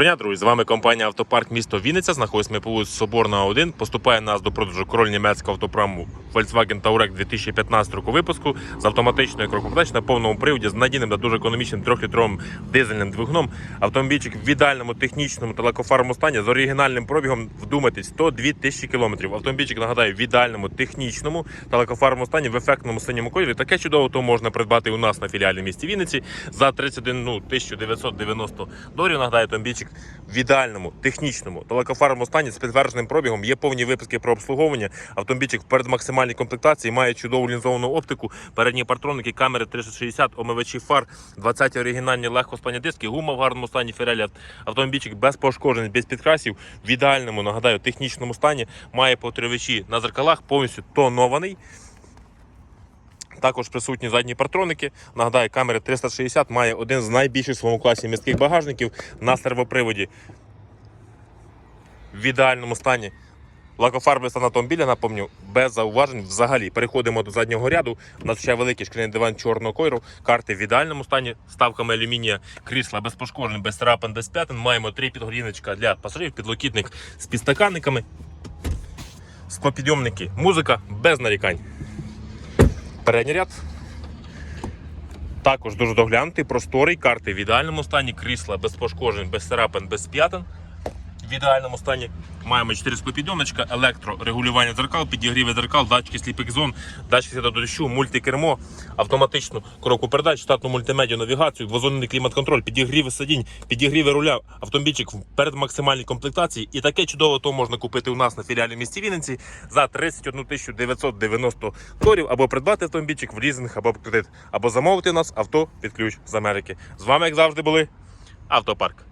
Привіт, друзі! З вами компанія Автопарк місто Вінниця. Знаходимося по вулиці Соборна 1. Поступає нас до продажу король німецького автопраму Volkswagen Touareg 2015 року випуску з автоматичною крокопередач на повному приводі з надійним та дуже економічним трьохлітровим дизельним двигуном. Автомобільчик в ідеальному технічному та лакофармовому стані з оригінальним пробігом. Вдумайтесь, 102 тисячі кілометрів. Автомобільчик нагадаю в ідеальному технічному та лакофармовому стані в ефектному синьому кольорі. Таке чудово то можна придбати у нас на філіалі місті Вінниці за 31 ну, 1990 доларів. Нагадаю, автомобільчик в ідеальному технічному та стані з підтвердженим пробігом. Є повні виписки про обслуговування. Автомобільчик перед максимальній комплектації має чудову лінзовану оптику, передні партроники, камери 360, омивачі фар, 20 оригінальні легкоспані диски, гума в гарному стані Фірелі. Автомобільчик без пошкоджень, без підкрасів, в ідеальному, нагадаю, технічному стані. Має повторювачі на зеркалах, повністю тонований. Також присутні задні партроники. Нагадаю, камери 360 має один з найбільших в своєму класі міських багажників на сервоприводі. В ідеальному стані. Лакофарбовий стан автомобіля, напомню, без зауважень взагалі. Переходимо до заднього ряду. У нас ще великий шкіряний диван чорного кольору. Карти в ідеальному стані, ставками алюмінія, крісла без пошкоджень, без царапин, без п'ятин. Маємо три підгоріночка для пасажирів, підлокітник з підстаканниками, склопідйомники, музика без нарікань. Передній ряд. Також дуже доглянутий, просторий, карти в ідеальному стані, крісла без пошкоджень, без царапин, без п'ятин. В ідеальному стані маємо 4 склопідйомничка, електрорегулювання дзеркал, підігріви дзеркал, датчики сліпих зон, датчики світу дощу, мультикермо, автоматичну коробку передач, штатну мультимедіа, навігацію, двозонний клімат-контроль, підігріви сидінь, підігріви руля, автомобільчик перед максимальній комплектації. І таке чудове то можна купити у нас на філіалі місті Вінниці за 31 990 доларів або придбати автомобільчик в лізинг або кредит, або замовити у нас авто під ключ з Америки. З вами, як завжди, були Автопарк.